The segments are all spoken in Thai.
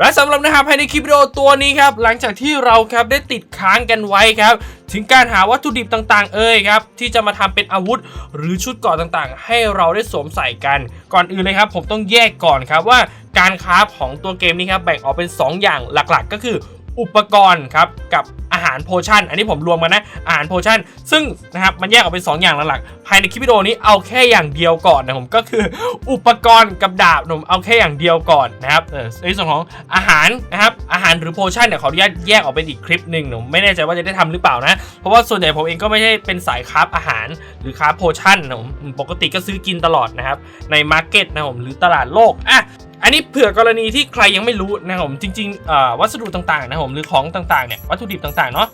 และสำหรับนะครับภายในคลิปวิดีโอตัวนี้ครับหลังจากที่เราครับได้ติดค้างกันไว้ครับถึงการหาวัตถุดิบต่างๆ เอ่ยครับที่จะมาทำเป็นอาวุธ หรือชุดเกราะต่างๆ ให้เราได้สวมใส่กัน ก่อนอื่นเลยครับ ผมต้องแยกก่อนครับว่าการคราฟของตัวเกมนี้ครับแบ่งออกเป็น 2 อย่างหลักๆ ก็คืออุปกรณ์ครับกับ หารโพชั่น อันนี้ผมรวมมานะ อาหารโพชั่น ซึ่งนะครับมันแยกออกเป็น2อย่างหลักๆ ภายในคลิปวิดีโอนี้เอาแค่อย่างเดียวก่อนนะผมก็คืออุปกรณ์กับดาบผมเอาแค่อย่างเดียวก่อนนะครับในส่วนของอาหารนะครับอาหารหรือโพชั่นเนี่ยขออนุญาตแยกออกเป็นอีกคลิปหนึ่งผมไม่แน่ใจว่าจะได้ทำหรือเปล่านะ เพราะว่าส่วนใหญ่ผมเองก็ไม่ใช่เป็นสายคราฟอาหารหรือคราฟโพชั่นนะผมอืมปกติก็ซื้อกินตลอดนะครับในมาร์เก็ตนะผมหรือตลาดโลกอะ อันนี้เผื่อกรณีที่ใครยังไม่รู้นะครับผมจริงๆวัสดุต่างๆนะครับผมหรือของต่างๆเนี่ยวัตถุดิบต่างๆเนาะ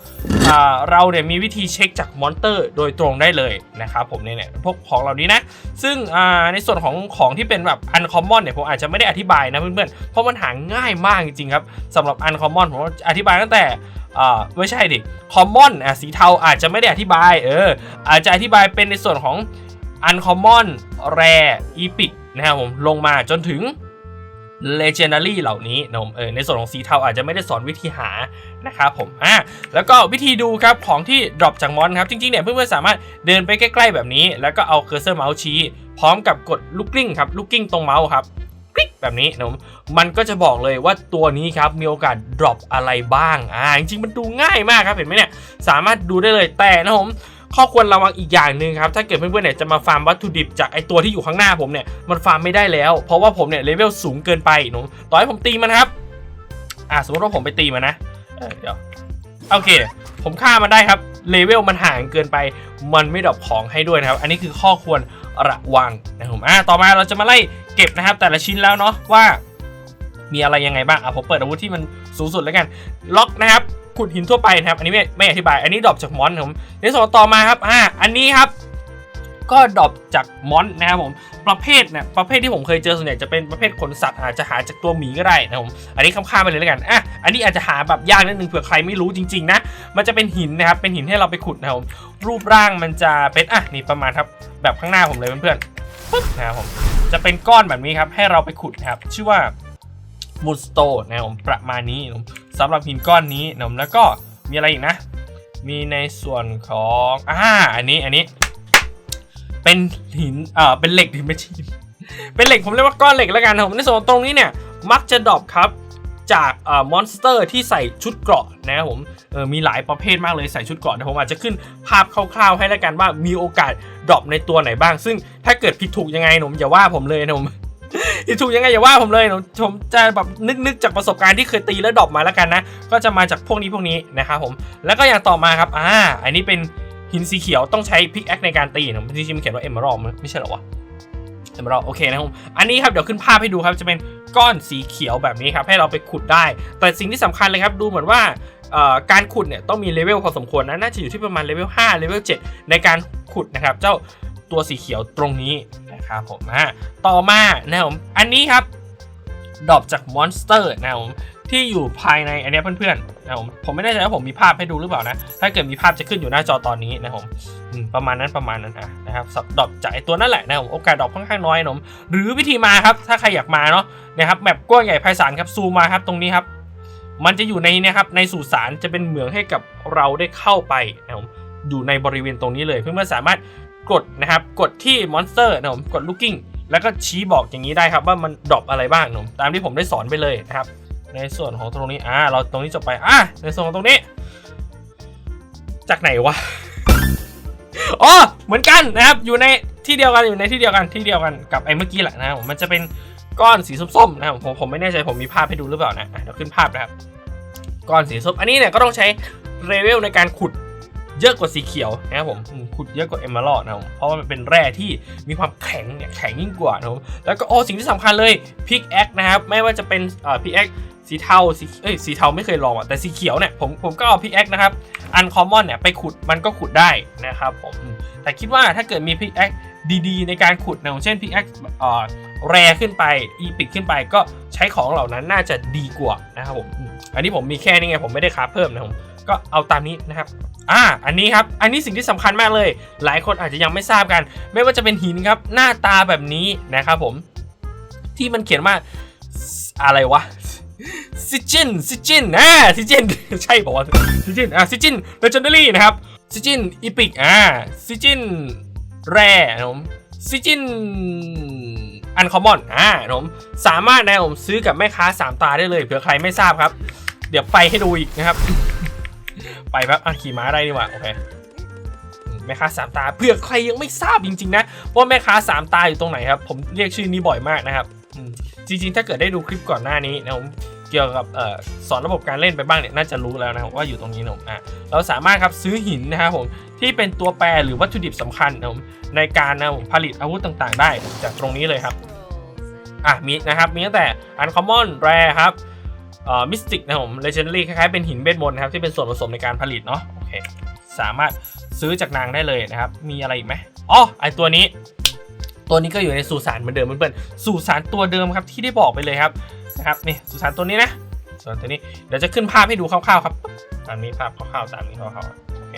เราเนี่ยมีวิธีเช็คจากมอนเตอร์โดยตรงได้เลยนะครับผมเนี่ยเนี่ยพวกของเหล่านี้นะ ซึ่งในส่วนของของที่เป็นแบบอันคอมมอนเนี่ยผมอาจจะไม่ได้อธิบายนะเพื่อนๆเพราะมันหาง่ายมากจริงๆครับสำหรับอันคอมมอนผมอธิบายตั้งแต่ไม่ใช่ดิคอมมอนอะสีเทาอาจจะไม่ได้อธิบายเอออาจจะอธิบายเป็นในส่วนของอันคอมมอนแรอีพิกนะครับผมลงมาจนถึง legendary เหล่านี้นะผมเออในส่วนของสีเทาอาจจะไม่ได้สอนวิธีหานะครับผมอะแล้วก็วิธีดูครับของที่ drop จากมอนครับจริงๆเนี่ยเพื่อนๆสามารถเดินไปใกล้ๆแบบนี้ แล้วก็เอาเคอร์เซอร์เมาส์ชี้ พร้อมกับกดลูกกลิ้งครับลูกกลิ้งตรงเมาส์ครับคลิกแบบนี้นะผมมันก็จะบอกเลยว่าตัวนี้ครับมีโอกาส drop อะไรบ้างอ่าจริงๆมันดูง่ายมากครับเห็นไหมเนี่ยสามารถดูได้เลยแต่นะผม ข้อควรระวังอีกอย่างหนึ่งครับถ้าเกิดเพื่อนๆเนี่ยจะมาฟาร์มวัตถุดิบจากไอตัวที่อยู่ข้างหน้าผมเนี่ยมันฟาร์มไม่ได้แล้ว เพราะว่าผมเนี่ยเลเวลสูงเกินไปหนูต่อให้ผมตีมันครับอ่าสมมติว่าผมไปตีมันนะเออเดี๋ยวโอเค ผมฆ่ามันได้ครับเลเวลมันห่างเกินไป มันไม่ดรอปของให้ด้วยนะครับ อันนี้คือข้อควรระวังนะครับผมอ่าต่อมาเราจะมาไล่เก็บนะครับ แต่ละชิ้นแล้วเนาะว่า มีอะไรยังไงบ้างอะผมเปิดอาวุธที่มันสูงสุดแล้วกัน ล็อกนะครับ ขุดหินทั่วไปนะครับ อันนี้ไม่ไม่อธิบาย อันนี้ดรอปจากมอนผมในส่วนต่อมาครับอ่าอันนี้ครับก็ดรอปจากมอนนะครับผมประเภทเนี่ยประเภทที่ผมเคยเจอส่วนใหญ่จะเป็นประเภทขนสัตว์อาจจะหาจากตัวหมีก็ได้นะครับผมอันนี้ข้ามๆไปเลยแล้วกันอะอันนี้อาจจะหาแบบยากนิดนึงเผื่อใครไม่รู้จริงๆนะมันจะเป็นหินนะครับเป็นหินให้เราไปขุดนะครับผมรูปร่างมันจะเป็นอะนี่ประมาณครับแบบข้างหน้าผมเลยเพื่อนๆปึ๊บนะครับผมจะเป็นก้อนแบบนี้ครับให้เราไปขุดนะครับชื่อว่า มูดสโตนะผมประมาณนี้นะครับสำหรับหินก้อนนี้นะแล้วก็มีอะไรอีกนะ มีในส่วนของอ่าอันนี้อันนี้ เป็นหินเอ่อเป็นเหล็กถึงไม่ใช่หินเป็นเหล็กผมเรียกว่าก้อนเหล็กแล้วกันนะผมในส่วนตรงนี้เนี่ยมักจะดรอปครับจากเอ่อมอนสเตอร์ที่ใส่ชุดเกราะนะครับผมเออมีหลายประเภทมากเลยใส่ชุดเกราะนะผมอาจจะขึ้นภาพคร่าวๆให้แล้วกันว่ามีโอกาสดรอปในตัวไหนบ้าง ซึ่งถ้าเกิดผิดถูกยังไงหนุ่มอย่าว่าผมเลยนะผม ผิดถูกยังไงอย่าว่าผมเลยผมจะแบบนึกนึกจากประสบการณ์ที่เคยตีแล้วดรอปมาแล้วกันนะ ก็จะมาจากพวกนี้พวกนี้นะครับผม แล้วก็อย่างต่อมาครับอ่าอันนี้เป็นหินสีเขียวต้องใช้พิกแอคในการตีนะจริงๆมันเขียนว่าเอมเมอรัลไม่ใช่เหรอวะเอมเมอรัลโอเคนะครับผมอันนี้ครับเดี๋ยวขึ้นภาพให้ดูครับจะเป็นก้อนสีเขียวแบบนี้ครับให้เราไปขุดได้ แต่สิ่งที่สำคัญเลยครับดูเหมือนว่าการขุดเนี่ยต้องมีเลเวลพอสมควรนะน่าจะอยู่ที่ประมาณเลเวล5เลเวล7ในการขุดนะครับ เจ้า ตัวสีเขียวตรงนี้นะครับผมอ่าต่อมานะผมอันนี้ครับดรอปจากมอนสเตอร์นะผมที่อยู่ภายในอันนี้เพื่อนๆนะผมผมไม่แน่ใจว่าผมมีภาพให้ดูหรือเปล่านะ ถ้าเกิดมีภาพจะขึ้นอยู่หน้าจอตอนนี้นะผมประมาณนั้นประมาณนั้นอะนะครับสับดรอปจากไอตัวนั่นแหละนะผมโอกาสดรอปค่อนข้างน้อยนะผมหรือวิธีมาครับถ้าใครอยากมาเนาะนะครับแมปกว้างใหญ่ไพศาลครับซูมมาครับตรงนี้ครับ มันจะอยู่ในนะครับในสุสานจะเป็นเหมืองให้กับเราได้เข้าไปนะผมอยู่ในบริเวณตรงนี้เลย เพื่อนๆสามารถ กดนะครับ กดที่มอนสเตอร์นะผมกดลูกกิ้งแล้วก็ชี้บอกอย่างนี้ได้ครับว่ามันดรอปอะไรบ้างนะครับตามที่ผมได้สอนไปเลยนะครับ ในส่วนของตรงนี้อ่าเราตรงนี้จบไปอ่าในส่วนของตรงนี้ จากไหนวะอ๋อเหมือนกันนะครับอยู่ในที่เดียวกันอยู่ในที่เดียวกันที่เดียวกันกับไอ้เมื่อกี้แหละนะผมมันจะเป็นก้อนสีส้มๆนะครับผมผมไม่แน่ใจผมมีภาพให้ดูหรือเปล่านะอะเดี๋ยวขึ้นภาพนะครับ ก้อนสีส้มอันนี้เนี่ยก็ต้องใช้เลเวลในการขุด เยอะกว่าสีเขียวนะครับผมขุดเยอะกว่าเอมเมอรัลนะครับเพราะว่ามันเป็นแร่ที่มีความแข็งเนี่ยแข็งยิ่งกว่านะครับแล้วก็โอ้สิ่งที่สำคัญเลยพิกแอคนะครับไม่ว่าจะเป็นเอ่อพิกแอคสีเทาสีเอ้ยสีเทาไม่เคยลองอะแต่สีเขียวเนี่ยผมผมก็เอาพิกแอคนะครับอันคอมมอนเนี่ยไปขุดมันก็ขุดได้นะครับผมอืมแต่คิดว่าถ้าเกิดมีพิกแอค ดีๆ ในการขุดนะองเช่นพิกแอคเอ่อแรขึ้นไปอีพิกขึ้นไปก็ใช้ของเหล่านั้นน่าจะดีกว่านะครับผมอันนี้ผมมีแค่นี้ไงผมไม่ได้คราฟเพิ่มนะผมก็เอาตามนี้นะครับอ่าอันนี้ครับอันนี้สิ่งที่สำคัญมากเลย หลายคนอาจจะยังไม่ทราบกัน ไม่ว่าจะเป็นหินครับหน้าตาแบบนี้นะครับผมที่มันเขียนว่าอะไรวะซิจินซิจินอ่าซิจินใช่บอกว่าวซิจินอ่าซิจินเลเจนดารี่นะครับซิจินอีพิกอ่าซิจิน แร่นะผมซิจินอันคอมมอนอ่านะผมสามารถนะผมซื้อกับแม่ค้าสามตาได้เลยเผื่อใครไม่ทราบครับ เดี๋ยวไปให้ดูอีกนะครับ ไปแป๊บอะขี่ม้าได้ดีกว่าโอเคแม่ค้าสามตาเผื่อใครยังไม่ทราบจริงๆนะว่าแม่ค้าสามตาอยู่ตรงไหนครับ ผมเรียกชื่อนี้บ่อยมากนะครับจริงๆ ถ้าเกิดได้ดูคลิปก่อนหน้านี้นะผม เกี่ยวกับอสอนระบบการเล่นไปบ้างเนี่ยน่าจะรู้แล้วนะครับว่าอยู่ตรงนี้นะผมอะเราสามารถครับซื้อหินนะครับผมที่เป็นตัวแปรหรือวัตถุดิบสำคัญนะผมในการนะผมผลิตอาวุธต่างๆ ได้จากตรงนี้เลยครับอะมีนะครับมีตั้งแต่ uncommon rare ครับเอ่อมิสติกนะผมเลเจนดารี่คล้ายๆเป็นหินเวทมนนะครับที่เป็นส่วนผสมในการผลิตเนาะโอเคสามารถซื้อจากนางได้เลยนะครับ มีอะไรอีกไหมอ๋อไอตัวนี้ ตัวนี้ก็อยู่ในสุสานเหมือนเดิมเพื่อนๆสุสานตัวเดิมครับที่ได้บอกไปเลยครับ นะครับนี่สุสานตัวนี้นะส่วนตัวนี้เดี๋ยวจะขึ้นภาพให้ดูคร่าวๆครับตามนี้ภาพคร่าวๆตามนี้คร่าวๆโอเค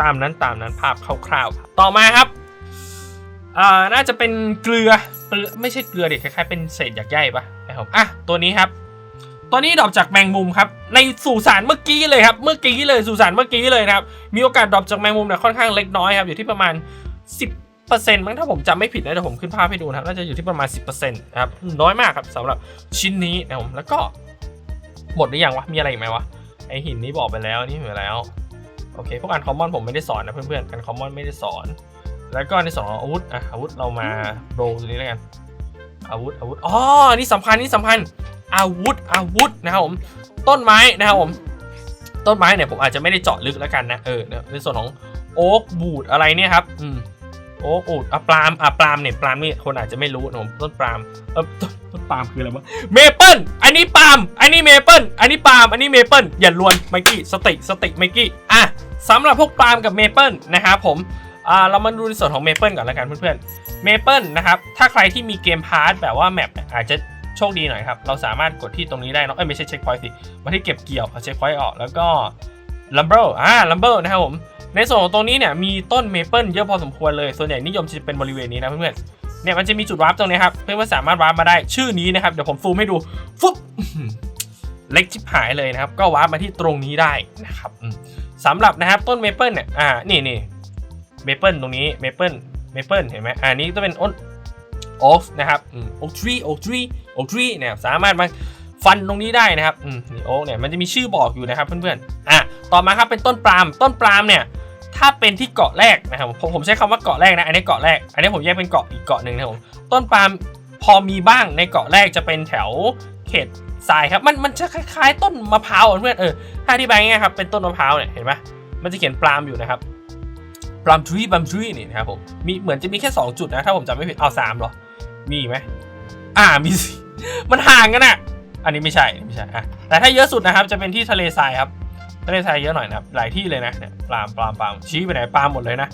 ตามนั้นตามนั้นภาพคร่าวๆต่อมาครับอ่าน่าจะเป็นเกลือเกลือไม่ใช่เกลือเด็กคล้ายๆเป็นเศษหยักใยปะนะครับอะตัวนี้ครับ ตัวนี้ดรอปจากแมงมุมครับในสูสารเมื่อกี้เลยครับเมื่อกี้เลยสูสารเมื่อกี้เลยนะครับมีโอกาสดรอปจากแมงมุมเนี่ยค่อนข้างเล็กน้อยครับอยู่ที่ประมาณ10 มั้งถ้าผมจำไม่ผิดนะเดี๋ยวผมขึ้นภาพให้ดูนะครับน่าจะอยู่ที่ประมาณ 10%นะครับน้อยมากครับสำหรับชิ้นนี้นะผมแล้วก็หมดหรือยังวะมีอะไรอีกไหมวะไอหินนี้บอกไปแล้วนี่เหมือนแล้วโอเคพวกอันคอมมอนผมไม่ได้สอนนะเพื่อนๆอันคอมมอนไม่ได้สอน แล้วก็ในส่วนของอาวุธอะอาวุธเรามาโรตัวนี้แล้วกันอาวุธอาวุธอ๋อนี่สำคัญนี่สำคัญอาวุธอาวุธนะครับผมต้นไม้นะครับผมต้นไม้เนี่ยผมอาจจะไม่ได้เจาะลึกแล้วกันนะเออในส่วนของโอ๊กบูดอะไรเนี่ยครับอืม โอ๊กบูดอะปลาล์มอะปลาล์มเนี่ยปลาล์มนี่คนอาจจะไม่รู้นะผมต้นปลาล์มเออต้นต้นปาล์มคืออะไรวะเมเปิลอันนี้ปาล์มอันนี้เมเปิลอันนี้ปาล์มอันนี้เมเปิลอย่าลวนไมกี้สติสติไมกี้อะสำหรับพวกปาล์มกับเมเปิลนะครับผมอ่าเรามาดูในส่วนของเมเปิลก่อนแล้วกันเพื่อนๆเมเปิลนะครับถ้าใครที่มีเกมพาร์ทแบบว่าแมปเนี่ยอาจจะโชคดีหน่อยครับ เราสามารถกดที่ตรงนี้ได้เนอะเอ้ยไม่ใช่เช็คพอยต์สิมาที่เก็บเกี่ยวเอาเช็คพอยต์ออกแล้วก็ลัมเบอร์อ่าลัมเบอร์นะครับผม ในส่วนของตรงนี้เนี่ยมีต้นเมเปิลเยอะพอสมควรเลยส่วนใหญ่นิยมจะเป็นบริเวณนี้นะเพื่อนๆเนี่ยมันจะมีจุดวาร์ปตรงนี้ครับเพื่อนๆสามารถวาร์ปมาได้ชื่อนี้นะครับเดี๋ยวผมซูมให้ดูฟุ๊บเล็กชิบหายเลยนะครับ ก็วาร์ปมาที่ตรงนี้ได้นะครับสำหรับนะครับต้นเมเปิลเนี่ยอ่านี่นี่เมเปิลตรงนี้เมเปิลเมเปิลเห็นไหมอ่านี้ก็เป็นอ้นโอ๊กนะครับโอ๊กทรีโอ๊กทรีโอ๊กทรีเนี่ยสามารถมาฟันตรงนี้ได้นะครับอืมนี่โอ๊กเนี่ยมันจะมีชื่อบอกอยู่นะครับเพื่อนๆอะต่อมาครับเป็นต้นปาล์มต้นปาล์มเนี่ย ถ้าเป็นที่เกาะแรกนะครับผมผมใช้คำว่าเกาะแรกนะ อันนี้เกาะแรก อันนี้ผมแยกเป็นเกาะอีกเกาะหนึ่งนะครับผมต้นปาล์มพอมีบ้างในเกาะแรกจะเป็นแถวเขตทรายครับมันมันจะคล้ายๆ ต้นมะพร้าวเพื่อนเออถ้าอธิบายง่ายครับเป็นต้นมะพร้าวเนี่ยเห็นไหมมันจะเขียนปาล์มอยู่นะครับปาล์มทรีปาล์มทรีนี่นะครับผมมีเหมือนจะมีแค่ 2 จุดนะถ้าผมจำไม่ผิดเอาสามเหรอมีไหมอ่ามีมันห่างกันอะ อันนี้ไม่ใช่ไม่ใช่อะแต่ถ้าเยอะสุดนะครับจะเป็นที่ทะเลทรายครับ ทะเลทรายเยอะหน่อยนะครับหลายที่เลยนะเนี่ยปลามปลามปลามชี้ไปไหนปลามหมดเลยนะ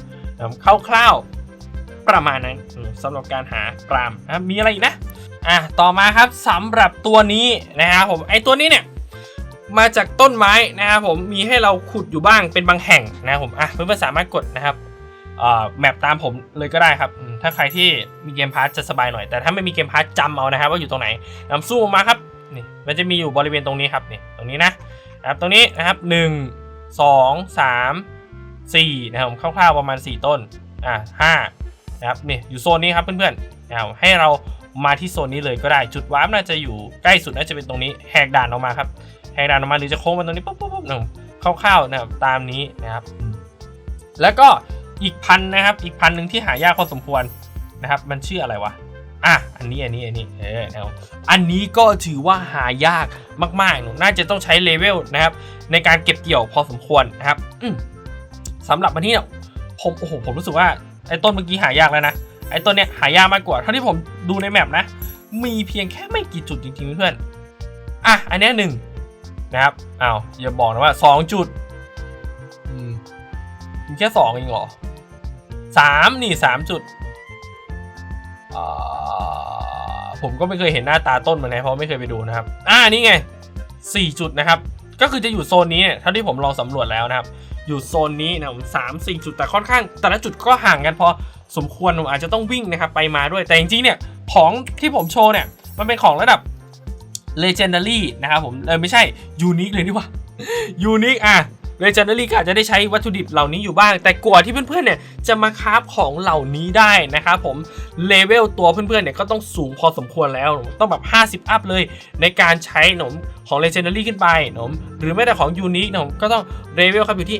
คร่าวๆประมาณนั้นสำหรับการหาปลามนะมีอะไรอีกนะอะต่อมาครับสำหรับตัวนี้นะครับผมไอตัวนี้เนี่ยมาจากต้นไม้นะครับผมมีให้เราขุดอยู่บ้างเป็นบางแห่งนะครับผมอะเพื่อนๆสามารถกดนะครับเอ่อแมปตามผมเลยก็ได้ครับ ถ้าใครที่มีเกมพาร์ทจะสบายหน่อย แต่ถ้าไม่มีเกมพาร์ทจำเอานะครับว่าอยู่ตรงไหนนำสู้มาครับนี่มันจะมีอยู่บริเวณตรงนี้ครับนี่ตรงนี้นะ นะครับตรงนี้นะครับหนึ่งสองสามสี่นะครับผมคร่าวๆประมาณ 4 ต้นอ่าห้านะครับนี่อยู่โซนนี้ครับเพื่อนๆนะครับให้เรามาที่โซนนี้เลยก็ได้จุดวาร์ปน่าจะอยู่ใกล้สุดน่าจะเป็นตรงนี้แหกด่านออกมาครับแหกด่านออกมาหรือจะโค้งมาตรงนี้ปุ๊บปุ๊บปุ๊บนะครับคร่าวๆนะครับตามนี้นะครับอืมแล้วก็อีกพันนะครับอีกพันหนึ่งที่หายากพอสมควรนะครับ มันชื่ออะไรวะ อะอันนี้อันนี้อันนี้เออนะครับอันนี้ก็ถือว่าหายากมากๆหนูน่าจะต้องใช้เลเวลนะครับ ในการเก็บเกี่ยวพอสมควรนะครับอืมสำหรับวันนี้เนี่ยผมโอ้โหผมรู้สึกว่าไอ้ต้นเมื่อกี้หายากแล้วนะไอ้ต้นเนี้ยหายากมากกว่าเท่าที่ผมดูในแมปนะ มีเพียงแค่ไม่กี่จุดจริงๆเพื่อนอะอันนี้หนึ่งนะครับอ้าวอย่าบอกนะว่าสองจุดอืมมีแค่สองเองเหรอสามนี่สามจุด ผมก็ไม่เคยเห็นหน้าตาต้นมันนะเพราะไม่เคยไปดูนะครับ อ่านี่ไง 4 จุดนะครับ ก็คือจะอยู่โซนนี้เนี่ยเท่าที่ผมลองสำรวจแล้วนะครับ อยู่โซนนี้นะผมสามสี่จุดแต่ค่อนข้าง แต่ละจุดก็ห่างกันพอสมควรผมอาจจะต้องวิ่งนะครับไปมาด้วยแต่จริงๆเนี่ยของที่ผมโชว์เนี่ยมันเป็นของระดับ legendary นะครับผมเออไม่ใช่ unique เลยดีกว่า unique อะ legendary ก็อาจจะได้ใช้วัตถุดิบเหล่านี้อยู่บ้าง แต่กว่าที่เพื่อนๆเนี่ยจะมาคราฟของเหล่านี้ได้นะครับผมเลเวลตัวเพื่อนๆเนี่ยก็ต้องสูงพอสมควรแล้ว ต้องแบบ 50 อัพเลย ในการใช้หนมของ legendary ขึ้นไปหนมหรือแม้แต่ของ unique หนมก็ต้องเลเวลครับอยู่ที่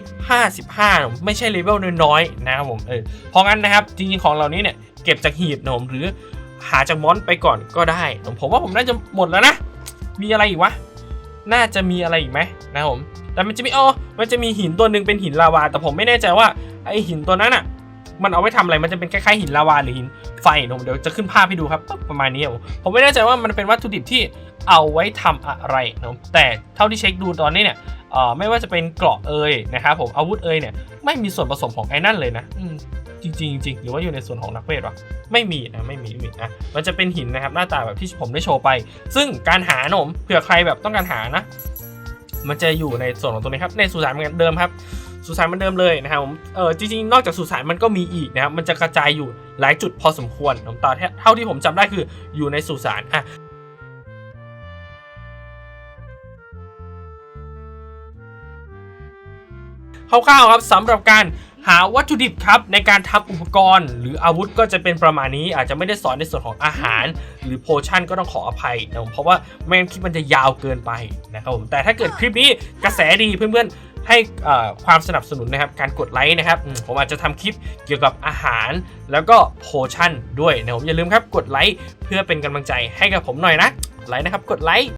55หนมไม่ใช่เลเวลน้อยๆนะครับผมเออเพราะงั้นนะครับจริงๆของเหล่านี้เนี่ยเก็บจากหีบหนมหรือหาจากมอนไปก่อนก็ได้หนมผมว่าผมน่าจะหมดแล้วนะ มีอะไรอีกวะ น่าจะมีอะไรอีกไหมนะผม แต่มันจะมีอ๋อมันจะมีหินตัวหนึ่งเป็นหินลาวา แต่ผมไม่แน่ใจว่าไอหินตัวนั้นอะ มันเอาไว้ทำอะไรมันจะเป็นคล้ายๆหินลาวาหรือหินไฟนะผมเดี๋ยวจะขึ้นภาพให้ดูครับประมาณนี้ผมไม่แน่ใจว่ามันเป็นวัตถุดิบที่เอาไว้ทำอะไรนะแต่เท่าที่เช็คดูตอนนี้เนี่ยเอ่อไม่ว่าจะเป็นเกราะเอยนะครับผมอาวุธเอยเนี่ยไม่มีส่วนผสมของไอ้นั่นเลยนะอืมจริงจริงหรือว่าอยู่ในส่วนของนักเวทวะไม่มีนะไม่มีไม่มีอะมันจะเป็นหินนะครับหน้าตาแบบที่ผมได้โชว์ไป ซึ่งการหาหนมเผื่อใครแบบต้องการหานะ มันจะอยู่ในส่วนของตรงนี้ครับ ในสุสานเหมือนเดิมครับ สุสานเหมือนเดิมเลยนะครับผม เออจริงๆ นอกจากสุสานมันก็มีอีกนะครับ มันจะกระจายอยู่หลายจุดพอสมควรผมตาเท่าที่ผมจำได้คืออยู่ในสุสานอะคร่าวๆครับสำหรับการ หาวัตถุดิบครับในการทำอุปกรณ์ หรืออาวุธก็จะเป็นประมาณนี้อาจจะไม่ได้สอนในส่วนของอาหาร หรือโพชั่นก็ต้องขออภัยนะผมเพราะว่าไม่งั้นคลิปมันจะยาวเกินไปนะครับผมแต่ถ้าเกิดคลิปนี้กระแสดีเพื่อนๆให้ความสนับสนุนนะครับการกดไลค์นะครับผมอาจจะทำคลิปเกี่ยวกับอาหาร แล้วก็โพชั่นด้วยนะผมอย่าลืมครับกดไลค์เพื่อเป็นกำลังใจให้กับผมหน่อยนะไลค์นะครับกดไลค์